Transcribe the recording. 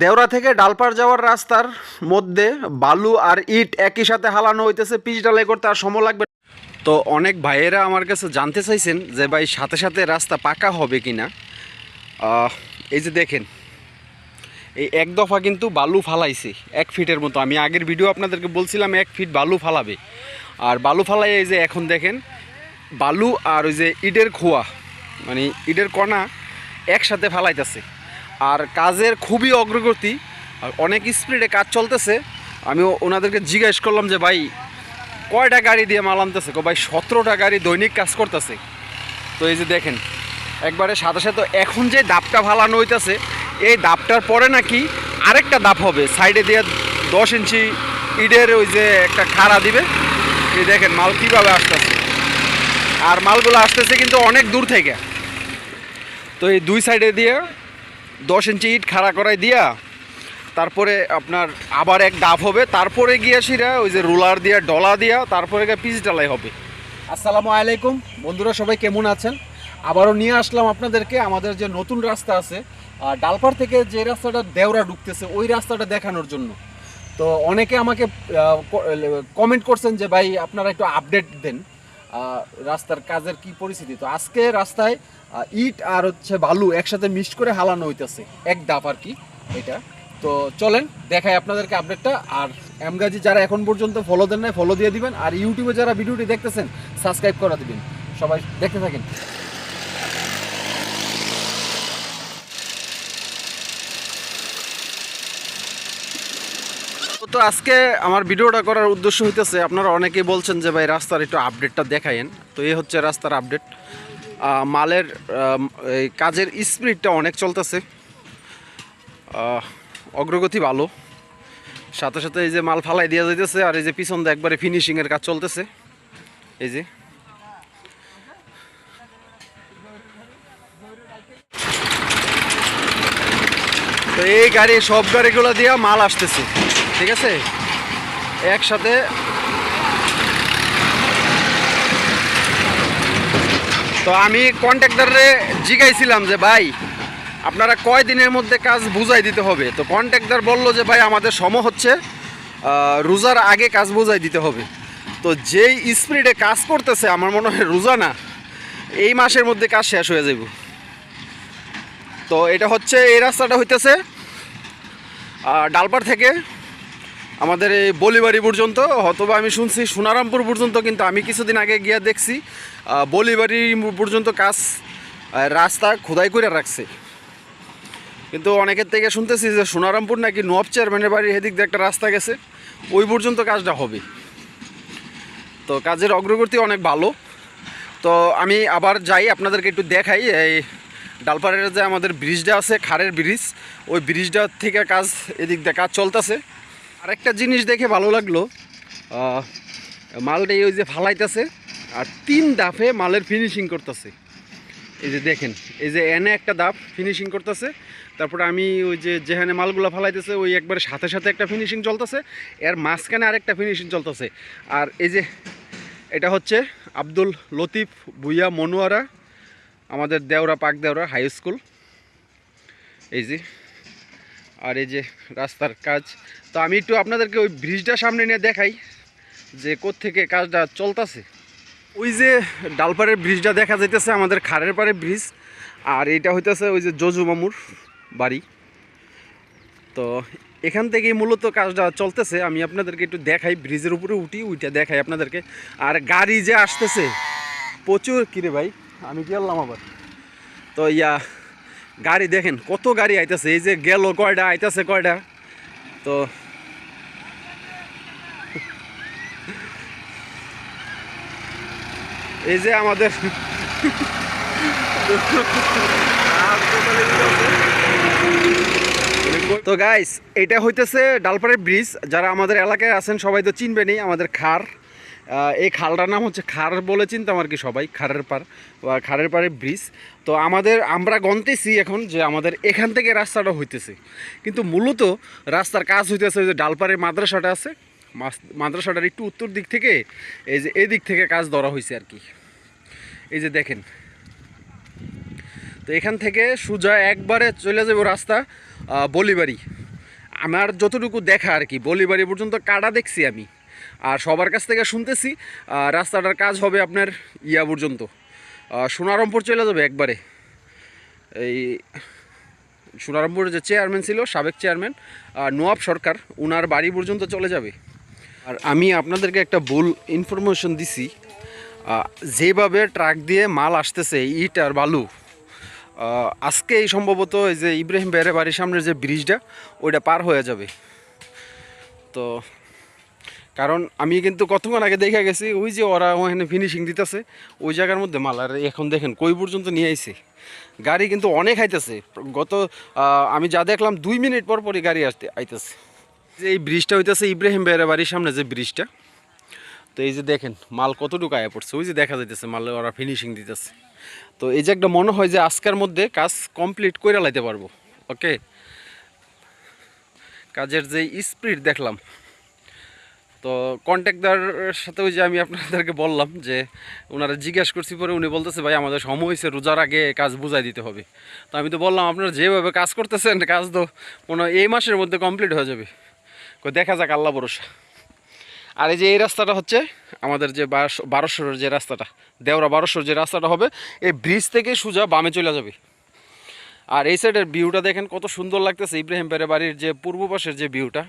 দেওরা থেকে ডালপার যাওয়ার রাস্তার মধ্যে বালু আর ইট একই সাথে হালানো হইতেছে, পিচ ডালাই করতে আর সময় লাগবে। তো অনেক ভাইয়েরা আমার কাছে জানতে চাইছেন যে ভাই, সাথে সাথে রাস্তা পাকা হবে কি না এই যে দেখেন, এই এক দফা কিন্তু বালু ফালাইছে, এক ফিটের মতো। আমি আগের ভিডিও আপনাদেরকে বলছিলাম, এক ফিট বালু ফালাবে। আর বালু ফালাই এই যে এখন দেখেন, বালু আর ওই যে ইটের খোয়া মানে ইটের কণা একসাথে ফালাইতেছে। আর কাজের খুবই অগ্রগতি, আর অনেক স্পিডে কাজ চলতেছে। আমি ওনাদেরকে জিজ্ঞেস করলাম যে, ভাই, কয়টা গাড়ি দিয়ে মাল আনতেছে? কো ভাই, সতেরোটা গাড়ি দৈনিক কাজ করতেছে। তো এই যে দেখেন, একবারে সাথে সাথে এখন যে দাপটা ফালানো হইতেছে, এই দাপটার পরে নাকি আরেকটা দাপ হবে। সাইডে দিয়ে দশ ইঞ্চি ইটের ওই যে একটা খাড়া দিবে। এই দেখেন, মাল কীভাবে আসতেছে। আর মালগুলো আসতেছে কিন্তু অনেক দূর থেকে। তো এই দুই সাইডে দিয়ে দশ ইঞ্চি ইট খাড়া করাই দিয়া তারপরে আপনার আবার এক ডাব হবে। তারপরে গিয়ে সিরা ওই যে রোলার দিয়া ডলা দিয়া তারপরে গিয়ে পিচ ডালাই হবে। আসসালামু আলাইকুম। বন্ধুরা সবাই কেমন আছেন? আবারও নিয়ে আসলাম আপনাদেরকে আমাদের যে নতুন রাস্তা আছে আহ, ডালপাড় থেকে যে রাস্তাটা দেওরা ঢুকতেছে ওই রাস্তাটা দেখানোর জন্য। তো অনেকে আমাকে কমেন্ট করছেন যে ভাই আপনারা একটু আপডেট দেন রাস্তার কাজের কি পরিস্থিতি? তো আজকে রাস্তায় ইট আর হচ্ছে বালু একসাথে মিক্সড করে হালানো হইতেছে। এক ডাব আর কি, এটা। তো চলেন, দেখাই আপনাদেরকে আপডেটটা আর এমগাজি যারা এখন পর্যন্ত ফলো দেন নাই ফলো দিয়ে দিবেন। আর ইউটিউবে যারা ভিডিওটি দেখতেছেন সাবস্ক্রাইব করে দিবেন। সবাই দেখতে থাকেন। তো আজকে আমার ভিডিওটা করার উদ্দেশ্য হইতেছে, আপনারা অনেকেই বলছেন যে, ভাই, রাস্তার একটু আপডেটটা দেখায়েন। তো এই হচ্ছে রাস্তার আপডেট মালের কাজের স্পিডটা অনেক চলতেছে। অগ্রগতি ভালো। সাথে সাথে এই যে মাল ফালাই দেওয়া যাইতেছে আর এই যে পিছন দিয়ে একবারে ফিনিশিংয়ের কাজ চলতেছে। এই যে। তো এই গাড়ি সব গাড়িগুলো দিয়ে মাল আসতেছে, ঠিক আছে? একসাথে তো আমি কন্ট্রাক্টরে জিগাইছিলাম যে ভাই আপনারা কয় দিনের মধ্যে কাজ বুঝাই দিতে হবে? তো কন্ট্রাক্টর বলল যে ভাই আমাদের সম হচ্ছে রোজার আগে কাজ বুঝাই দিতে হবে। তো যেই স্পিডে কাজ করতেছে আমার মনে হয় রোজা না এই মাসের মধ্যে কাজ শেষ হয়ে যাব তো এটা হচ্ছে এই রাস্তাটা হইতেছে আহ, ডালপাড় থেকে আমাদের এই বলিবাড়ি পর্যন্ত, হয়তোবা আমি শুনছি সোনারামপুর পর্যন্ত, কিন্তু আমি কিছুদিন আগে গিয়ে দেখছি বলিবাড়ি পর্যন্ত কাজ রাস্তা খোদাই করে রাখছে। কিন্তু অনেকের থেকে শুনতেছি যে সোনারামপুর নাকি নব চেয়ারম্যানের বাড়ির এদিক দিয়ে একটা রাস্তা গেছে, ওই পর্যন্ত কাজটা হবে। তো কাজের অগ্রগতি অনেক ভালো। তো আমি আবার যাই, আপনাদেরকে একটু দেখাই, এই ডালপাড়ের যে আমাদের ব্রিজটা আছে, খাড়ের ব্রিজ ওই ব্রিজটা থেকে কাজ এদিক দিয়ে কাজ চলতেছে। আরেকটা জিনিস দেখে ভালো লাগল আহ, মালটা এই ওই যে ফালাইতেছে আর তিন দাফে মালের ফিনিশিং করতেছে। এই যে দেখেন এই যে এনে একটা দাপ ফিনিশিং করতেছে তারপরে আমি ওই যে যেখানে মালগুলো ফালাইতেছে ওই একবারে সাথে সাথে একটা ফিনিশিং চলতেছে এর মাঝখানে আরেকটা ফিনিশিং চলতেছে। আর এই যে এটা হচ্ছে আব্দুল লতিফ ভুইয়া মনোয়ারা আমাদের দেওরা পাক দেওরা হাই স্কুল। এই যে আর এই যে রাস্তার কাজ। তো আমি একটু আপনাদেরকে ওই ব্রিজটা সামনে নিয়ে দেখাই যে থেকে কাজটা চলতেছে। ওই যে ডালপাড়ের ব্রিজটা দেখা যাইতেছে আমাদের খাড়ের পাড়ে ব্রিজ, আর এটা হইতেছে ওই যে জজু মামুর বাড়ি। তো এখান থেকেই মূলত কাজটা চলতেছে। আমি আপনাদেরকে একটু দেখাই, ব্রিজের উপরে উঠি ওইটা দেখাই আপনাদেরকে। আর গাড়ি যে আসতেছে, প্রচুর কিরে ভাই, আমি কি আনলাম আবার। তো ইয়া গাড়ি দেখেন, কত গাড়ি আইতেছে, এই যে গেল কয়টা, আইতেছে কয়টা? তো এই যে আমাদের তো গাইস এটা হইতেছে ডালপাড়ের ব্রিজ যারা আমাদের এলাকায় আছেন, সবাই তো চিনবেনই আমাদের খার। এই খালটার নাম হচ্ছে খার বলে চিনতাম আর কি সবাই, খারের পার বা খারের পাড়ের ব্রিজ। তো আমাদের, আমরা গনতেছি এখন যে আমাদের এখান থেকে রাস্তাটা হইতেছে। কিন্তু মূলত রাস্তার কাজ হইতেছে যে ডালপাড়ের মাদ্রাসাটা আছে। মাদ্রাসাটার একটু উত্তর দিক থেকে, এই যে এই দিক থেকে কাজ ধরা হয়েছে আর কি। এই যে দেখেন। তো এখান থেকে সোজা একবারে চলে যাব রাস্তা বলিবাড়ি। আমার যতটুকু দেখা আর কি, বলিবাড়ি পর্যন্ত কাটা দেখছি আমি। আর সবার কাছ থেকে শুনতেছি রাস্তাটার কাজ হবে আপনার ইয়া পর্যন্ত। সোনারমপুর চলে যাবে একবারে। এই সোনারমপুরের যে চেয়ারম্যান ছিল, সাবেক চেয়ারম্যান নোয়াব সরকার ওনার বাড়ি পর্যন্ত চলে যাবে। আর আমি আপনাদেরকে একটা ভুল ইনফরমেশন দিছি যেভাবে ট্রাক দিয়ে মাল আসতেছে, ইট আর বালু আজকে এই সম্ভবত এই যে ইব্রাহিম বেড়ে বাড়ির সামনের যে ব্রিজটা ওইটা পার হয়ে যাবে। তো কারণ আমি কিন্তু কতক্ষণ আগে দেখে গেছি, ওই যে ওরা ওখানে ফিনিশিং দিতেছে, ওই জায়গার মধ্যে মাল। আর এখন দেখেন, কই পর্যন্ত নিয়ে আইছে। গাড়ি কিন্তু অনেক আইতেছে। গত আমি যা দেখলাম, দুই মিনিট পর পরই গাড়ি আসতে, আইতেছে। যে এই ব্রিজটা হইতেছে ইব্রাহিম বেড়ে বাড়ির সামনে যে ব্রিজটা তো এই যে দেখেন, মাল কতটুকু আয়া পড়ছে, ওই যে দেখা যাইতেছে মাল ওরা ফিনিশিং দিতেছে। তো এই যে একটা মনে হয় যে আজকের মধ্যে কাজ কমপ্লিট করে লাইতে পারব ওকে কাজের যে স্পিড দেখলাম তো কন্ট্যাক্টদারের সাথে ওই যে আমি আপনাদেরকে বললাম যে ওনারা জিজ্ঞেস করছি পরে উনি বলতেছে, ভাই, আমাদের সময় হয়েছে রোজার আগে কাজ বুঝাই দিতে হবে। তো আমি তো বললাম, আপনারা যেভাবে কাজ করতেছেন, কাজ তো মনে এই মাসের মধ্যে কমপ্লিট হয়ে যাবে। দেখা যাক, আল্লাহ ভরসা। আর এই যে এই রাস্তাটা হচ্ছে আমাদের যে বারোশো- বারোশোর যে রাস্তাটা, দেওরা বারোশোর যে রাস্তাটা হবে, এই ব্রিজ থেকে সোজা বামে চলে যাবে। আর এই সাইডের ভিউটা দেখেন কত সুন্দর লাগতেছে, ইব্রাহিম পেরে বাড়ির যে পূর্ব পাশের যে ভিউটা